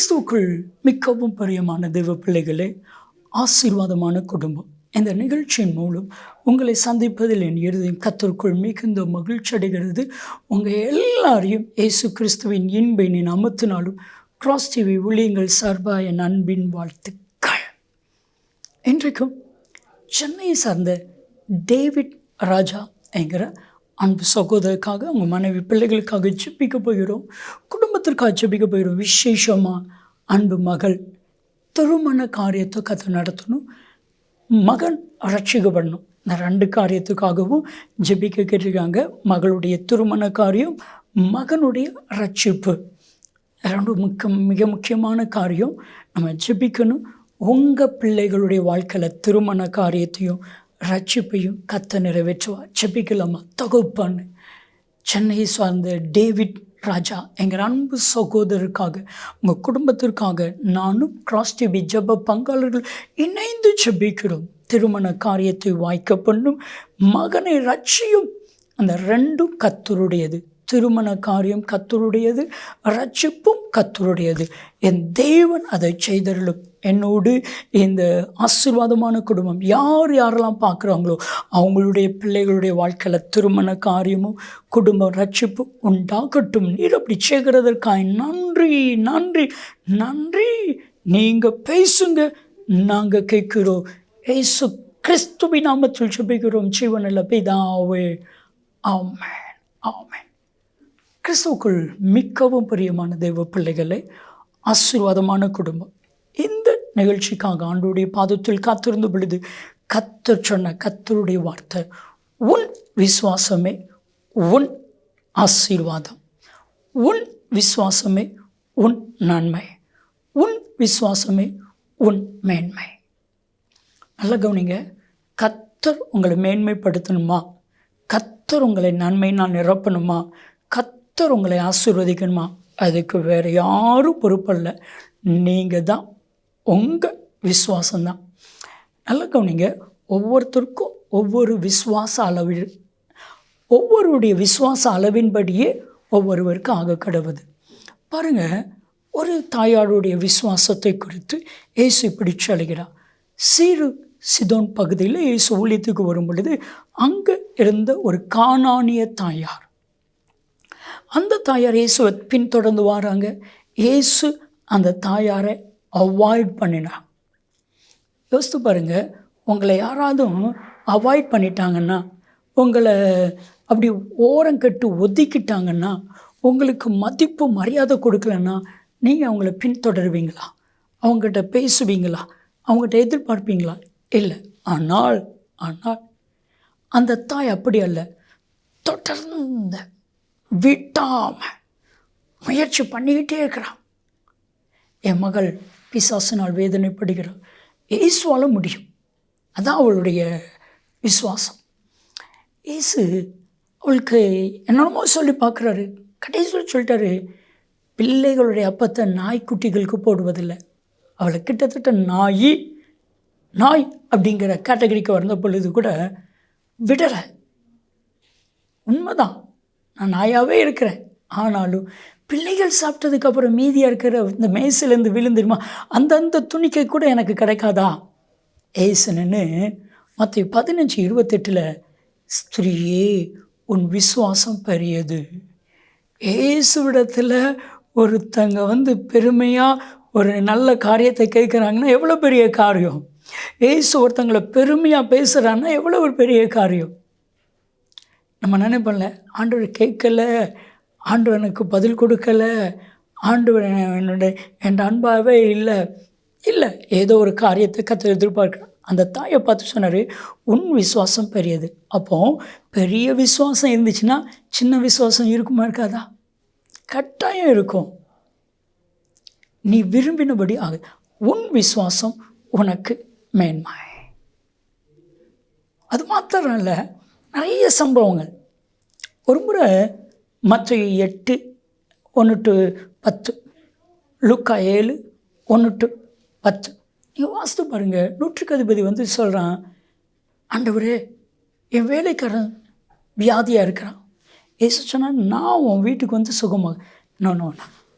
கிறிஸ்துவுக்குள் மிகவும் பிரியமான தெய்வ பிள்ளைகளே ஆசீர்வாதமான குடும்பம். இந்த நிகழ்ச்சியின் மூலம் உங்களை சந்திப்பதில் என் இருதயம் கத்திற்குள் மிகுந்த மகிழ்ச்சி அடைகிறது. உங்கள் எல்லாரையும் இயேசு கிறிஸ்துவின் இன்பெண்ணின் அமத்தினாலும் கிராஸ் டிவி ஊழியங்கள் சார்பாக என் அன்பின் வாழ்த்துக்கள். இன்றைக்கும் சென்னையை சார்ந்த டேவிட் ராஜா என்கிற அன்பு சகோதரருக்காக அவங்க மனைவி பிள்ளைகளுக்காக ஜெபிக்க போகிறோம். குடும்பத்திற்காக ஜெபிக்க போகிறோம். விசேஷமாக அன்பு மகள் திருமண காரியத்தை கற்று நடத்தணும். மகன் அரட்சிக்கப்படணும் இந்த ரெண்டு காரியத்துக்காகவும் ஜெபிக்க கேட்டிருக்காங்க. மகளுடைய திருமண காரியம் மகனுடைய ரட்சிப்பு. ரெண்டு முக்க மிக முக்கியமான காரியம் நம்ம ஜெபிக்கணும். உங்கள் பிள்ளைகளுடைய வாழ்க்கையில் திருமண காரியத்தையும் ரட்சிப்பையும் கத்த நிறைவேற்றுவா செபிக்கலாமா? தகுப்பான்னு சென்னையை சார்ந்த டேவிட் ராஜா எங்கள் அன்பு சகோதரருக்காக உங்கள் குடும்பத்திற்காக நானும் கிராஸ் டிவி ஜப பங்காளர்கள் இணைந்து ஜபிக்கிறோம் திருமண காரியத்தை வாய்க்க பண்ணும் மகனை ரட்சியும் அந்த ரெண்டும் கத்தருடையது திருமண காரியம் கத்தருடையது ரட்சிப்பும் கத்தருடையது. என் தேவன் அதை செய்தருளும். என்னோடு இந்த ஆசீர்வாதமான குடும்பம் யார் யாரெல்லாம் பார்க்குறாங்களோ அவங்களுடைய பிள்ளைகளுடைய வாழ்க்கையில் திருமண காரியமும் குடும்ப ரட்சிப்பும் உண்டாகட்டும். நீர் அப்படி செய்கிறதற்காக நன்றி நன்றி நன்றி. நீங்கள் பேசுங்க நாங்கள் கேட்குறோம். ஏசு கிறிஸ்துவின் நாமத்தில் சுபிக்கிறோம் ஜீவனில் பிதாவே ஆமாம் கிறிஸ்துக்குள் மிக்கவும் பிரியமான தெய்வ பிள்ளைகளை ஆசீர்வாதமான குடும்பம். இந்த நிகழ்ச்சிக்காக ஆண்டுடைய பாதத்தில் காத்திருந்த பொழுது கத்தர் சொன்ன கத்தருடைய வார்த்தை உன் விசுவாசமே உன் ஆசீர்வாதம். உன் விசுவாசமே உன் நன்மை. உன் விசுவாசமே உன் மேன்மை. நல்ல கவனிங்க கத்தர் உங்களை மேன்மைப்படுத்தணுமா? கத்தர் உங்களை நன்மையினால் நிரப்பணுமா? கத்தர் உங்களை ஆசீர்வதிக்கணுமா? அதுக்கு வேறு யாரும் பொறுப்பல்ல. நீங்கள் தான் உங்கள் விசுவாசம்தான். நல்லா கவனிங்க. ஒவ்வொருத்தருக்கும் ஒவ்வொரு விசுவாச அளவு ஒவ்வொருடைய விசுவாச அளவின்படியே ஒவ்வொருவருக்கும் ஆக கடவுது. பாருங்கள் ஒரு தாயாருடைய விசுவாசத்தை குறித்து இயேசு இப்படி சொல்கிறார் சீரு சிதோன் பகுதியில் இயேசு ஊழியத்துக்கு வரும் பொழுது அங்கே இருந்த ஒரு காணானிய தாயார் அந்த தாயார் இயேசுவை பின்தொடர்ந்து வராங்க. இயேசு அந்த தாயாரை அவாய்ட் பண்ணினா. யோசித்து பாருங்கள் உங்களை யாராவதும் அவாய்ட் பண்ணிட்டாங்கன்னா உங்களை அப்படி ஓரம் கட்டு ஒதுக்கிட்டாங்கன்னா உங்களுக்கு மதிப்பு மரியாதை கொடுக்கலன்னா நீங்கள் அவங்கள பின்தொடருவீங்களா அவங்ககிட்ட பேசுவீங்களா? அவங்ககிட்ட எதிர்பார்ப்பீங்களா? இல்லை. ஆனால் ஆனால் அந்த தாய் அப்படி அல்ல. தொடர்ந்த விட்டாமல் முயற்சி பண்ணிக்கிட்டே இருக்கிறான். என் மகள் பிசாசினால் வேதனைப்படுகிறாள். இயேசுவால் முடியும். அதான் அவளுடைய விசுவாசம். இயேசு அவளுக்கு என்னென்னமோ சொல்லி பார்க்குறாரு. கடைசியில் சொல்லிட்டாரு பிள்ளைகளுடைய அப்பத்தை நாய்க்குட்டிகளுக்கு போடுவதில்லை. அவளை கிட்டத்தட்ட நாய் நாய் அப்படிங்கிற கேட்டகரிக்கு வந்த பொழுது கூட விடலை. உண்மைதான். நான் நாயாகவே இருக்கிறேன். ஆனாலும் பிள்ளைகள் சாப்பிட்டதுக்கப்புறம் மீதியாக இருக்கிற இந்த மேசிலேருந்து விழுந்துருமா அந்தந்த துணிக்கை கூட எனக்கு கிடைக்காதா? ஏசுன்னு மற்ற பதினஞ்சு இருபத்தெட்டில் ஸ்திரீயே உன் விசுவாசம் பெரியது. ஏசுவிடத்தில் ஒருத்தங்க வந்து பெருமையாக ஒரு நல்ல காரியத்தை கேட்குறாங்கன்னா எவ்வளோ பெரிய காரியம்? ஏசு ஒருத்தங்களை பெருமையாக பேசுகிறாங்கன்னா எவ்வளோ ஒரு பெரிய காரியம்? நம்ம நினைப்பல ஆண்டவர் கேட்கலை ஆண்டவர் எனக்கு பதில் கொடுக்கல ஆண்டவர் என்னுடைய என் அன்பாகவே இல்லை. இல்லை ஏதோ ஒரு காரியத்தை கற்று எதிர்பார்க்குறேன் அந்த தாயை பார்த்து சொன்னார் உன் விசுவாசம் பெரியது. அப்போ பெரிய விசுவாசம் இருந்துச்சுன்னா சின்ன விசுவாசம் இருக்குமா இருக்காதா? கட்டாயம் இருக்கும். நீ விரும்பினபடி ஆகுது உன் விசுவாசம் உனக்கு மேன்மை. அது மாத்திரம் இல்லை நிறைய சம்பவங்கள். ஒரு முறை மற்ற எட்டு ஒன்று டு பத்து லுக்கா ஏழு ஒன்று டு பத்து. நீங்கள் வாசித்து பாருங்கள் நூற்றுக்கு அதிபதி வந்து சொல்கிறான் ஆண்டவரே என் வேலைக்காரன் வியாதியாக இருக்கிறான். ஏசு சொன்னால் நான் உன் வீட்டுக்கு வந்து சுகமாக நோ நோ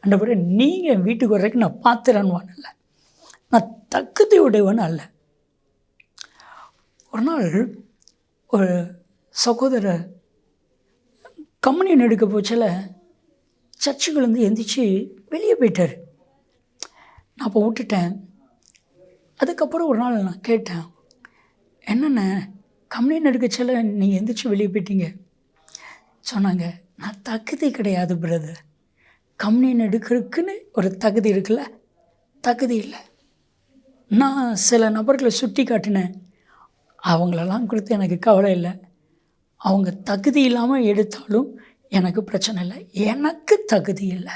ஆண்டவரே நீங்கள் என் வீட்டுக்கு வர்றதுக்கு நான் பாத்திரன்வான் இல்லை நான் தகுதியுடையவன் அல்ல. ஒரு நாள் ஒரு சகோதரர் கம்யூனியன் எடுக்க போச்சில் வந்து எந்திரிச்சு வெளியே போயிட்டார். நான் அப்போ விட்டுட்டேன். அதுக்கப்புறம் ஒரு நாள் நான் கேட்டேன் என்னென்ன கம்யூனியன் எடுக்கச்சில நீங்கள் எந்திரிச்சு வெளியே போயிட்டீங்க? சொன்னாங்க நான் தகுதி கிடையாது பிரதர் கம்யூனியன் எடுக்கிறதுக்குன்னு ஒரு தகுதி இருக்குல்ல தகுதி இல்லை. நான் சில நபர்களை சுட்டி காட்டினேன் அவங்களெல்லாம் கொடுத்து எனக்கு கவலை இல்லை. அவங்க தகுதி இல்லாமல் எடுத்தாலும் எனக்கு பிரச்சனை இல்லை. எனக்கு தகுதி இல்லை.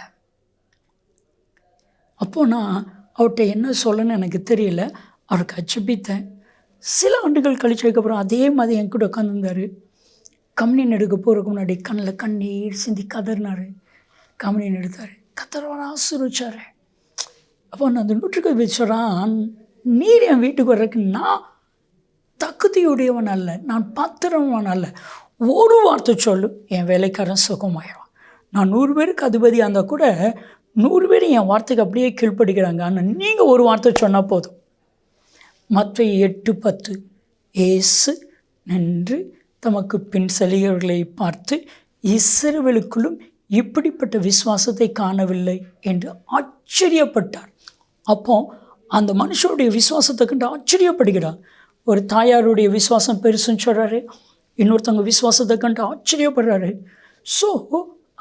அப்போது நான் அவர்கிட்ட என்ன சொல்லணும்னு எனக்கு தெரியல. அவருக்கு அச்சுப்பித்தேன் சில ஆண்டுகள் கழிச்சதுக்கப்புறம் அதே மாதிரி என் கூட உட்காந்துருந்தார் கம்யூனியன் எடுக்க போகிறதுக்கு முன்னாடி கண்ணில் கண்ணீர் சிந்தி கதறினார். கம்யூனியன் எடுத்தார் கத்தரவன் ஆசிரிச்சார் அப்போ நான் அந்த நூற்றுக்கு வச்சுறான் நீர் என் வீட்டுக்கு வர்றதுக்கு நான் தகுதியுடையவன் அல்ல நான் பாத்திரவன் அல்ல ஒரு வார்த்தை சொல்லு என் வேலைக்காரன் சுகமாயிடும் நான் நூறு பேருக்கு அதிபதி இருந்தால் கூட நூறு பேர் என் வார்த்தைக்கு அப்படியே கீழ்ப்படுகிறாங்க. ஆனால் நீங்கள் ஒரு வார்த்தை சொன்னால் போதும். மற்ற எட்டு பத்து. ஏசு நின்று தமக்கு பின் செலியவர்களை பார்த்து இஸ்ரவேலுக்குள்ளும் இப்படிப்பட்ட விசுவாசத்தை காணவில்லை என்று ஆச்சரியப்பட்டார். அப்போ அந்த மனுஷனுடைய விசுவாசத்தை கண்டு ஆச்சரியப்படுகிறார். ஒரு தாயாருடைய விசுவாசம் பெருசுன்னு சொல்கிறாரு இன்னொருத்தவங்க விசுவாசத்தை கண்டு ஆச்சரியப்படுறாரு. ஸோ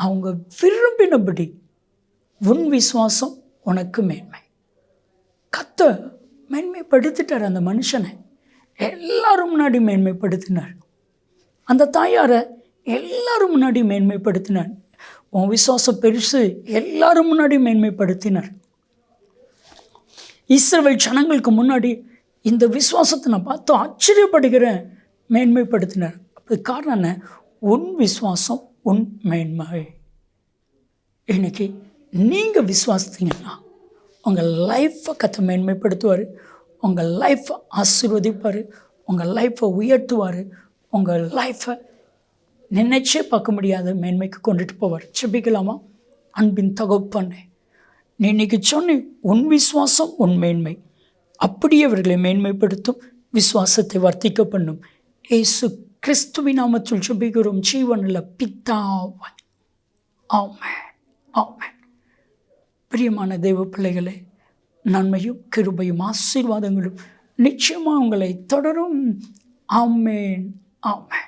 அவங்க விரும்பினபடி உன் விசுவாசம் உனக்கு மேன்மை. கத்த மேன்மைப்படுத்திட்டார் அந்த மனுஷனை. எல்லாரும் முன்னாடி மேன்மைப்படுத்தினார். அந்த தாயாரை எல்லாரும் முன்னாடி மேன்மைப்படுத்தினார். உன் விசுவாசம் பெருசு எல்லாரும் முன்னாடி மேன்மைப்படுத்தினார். இஸ்ரவேல் ஜனங்களுக்கு முன்னாடி இந்த விசுவாசத்தை நான் பார்த்து ஆச்சரியப்படுகிறேன். மேன்மைப்படுத்தினார். அது காரணம் என்ன? உன் விசுவாசம் உன் மேன்மை. இன்னைக்கு நீங்கள் விசுவாசத்தீங்கன்னா உங்கள் லைஃப்பை கற்று மேன்மைப்படுத்துவார். உங்கள் லைஃப்பை ஆசீர்வதிப்பார். உங்கள் லைஃப்பை உயர்த்துவார். உங்கள் லைஃப்பை நினைச்சே பார்க்க முடியாத மேன்மைக்கு கொண்டுட்டு போவார். செபிக்கலாமா அன்பின் தகப்பண்ணே நீ இன்னைக்கு சொன்னி உன் விசுவாசம் உன் மேன்மை. அப்படி அவர்களை மேன்மைப்படுத்தும் விசுவாசத்தை வர்த்திக்க பண்ணும் ஏசு கிறிஸ்துவின் நாமத்தில் செபிக்கிறோம் ஜீவனில் பித்தாவன் ஆமென். ஆமென். பிரியமான தெய்வ பிள்ளைகளே நன்மையும் கிருபையும் ஆசீர்வாதங்களும் நிச்சயமாக உங்களை தொடரும். ஆமேன். ஆமேன்.